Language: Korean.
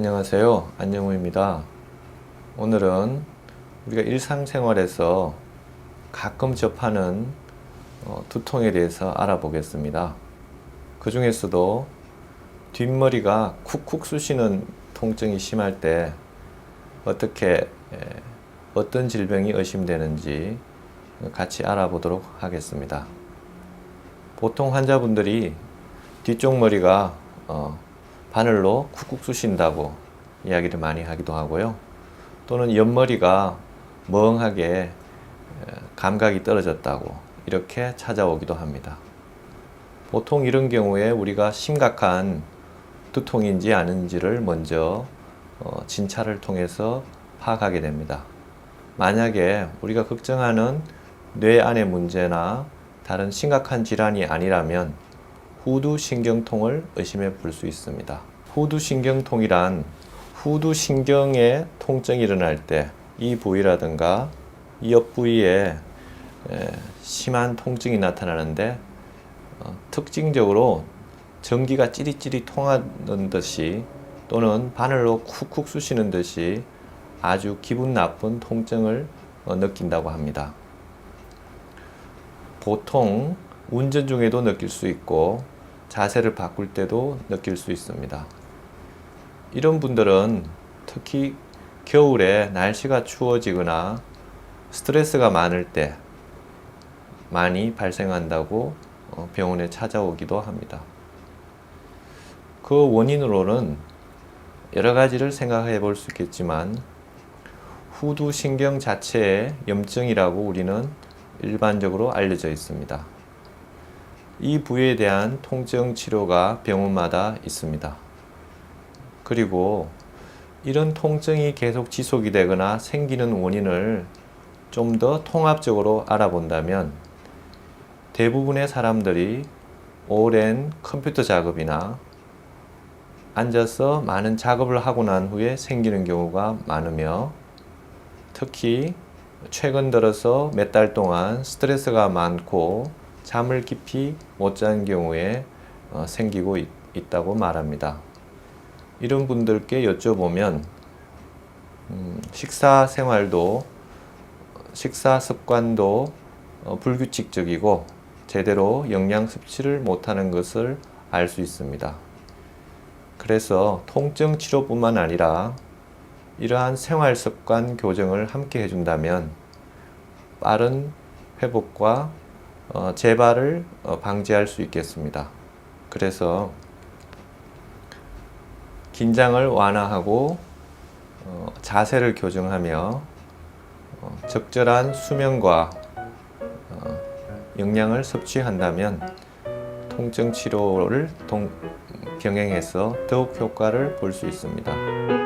안녕하세요. 안영우입니다. 오늘은 우리가 일상생활에서 가끔 접하는 어, 두통에 대해서 알아보겠습니다. 그 중에서도 뒷머리가 쿡쿡 쑤시는 통증이 심할 때 어떻게 에, 어떤 질병이 의심되는지 같이 알아보도록 하겠습니다. 보통 환자분들이 뒤쪽 머리가 어, 바늘로 쿡쿡 쑤신다고 이야기를 많이 하기도 하고요. 또는 옆머리가 멍하게 에, 감각이 떨어졌다고 이렇게 찾아오기도 합니다. 보통 이런 경우에 우리가 심각한 두통인지 아닌지를 먼저 어, 진찰을 통해서 파악하게 됩니다. 만약에 우리가 걱정하는 뇌 안의 문제나 다른 심각한 질환이 아니라면 후두신경통을 의심해 볼 수 있습니다. 후두신경통이란 후두신경에 통증이 일어날 때 이 부위라든가 이 옆 부위에 에, 심한 통증이 나타나는데 어, 특징적으로 전기가 찌릿찌릿 통하는 듯이 또는 바늘로 쿡쿡 쑤시는 듯이 아주 기분 나쁜 통증을 어, 느낀다고 합니다. 보통 운전 중에도 느낄 수 있고 자세를 바꿀 때도 느낄 수 있습니다. 이런 분들은 특히 겨울에 날씨가 추워지거나 스트레스가 많을 때 많이 발생한다고 어, 병원에 찾아오기도 합니다. 그 원인으로는 여러 가지를 생각해 볼 수 있겠지만 후두신경 자체의 염증이라고 우리는 일반적으로 알려져 있습니다. 이 부위에 대한 통증 치료가 병원마다 있습니다. 그리고 이런 통증이 계속 지속이 되거나 생기는 원인을 좀 더 통합적으로 알아본다면 대부분의 사람들이 오랜 컴퓨터 작업이나 앉아서 많은 작업을 하고 난 후에 생기는 경우가 많으며 특히 최근 들어서 몇 달 동안 스트레스가 많고 잠을 깊이 못 잔 경우에 어, 생기고 있, 있다고 말합니다. 이런 분들께 여쭤보면 음, 식사 생활도 식사 습관도 어, 불규칙적이고 제대로 영양 섭취를 못하는 것을 알 수 있습니다. 그래서 통증 치료뿐만 아니라 이러한 생활 습관 교정을 함께 해준다면 빠른 회복과 어, 재발을 어, 방지할 수 있겠습니다. 그래서 긴장을 완화하고 어, 자세를 교정하며 어, 적절한 수면과 어, 영양을 섭취한다면 통증 치료를 동, 병행해서 더욱 효과를 볼 수 있습니다.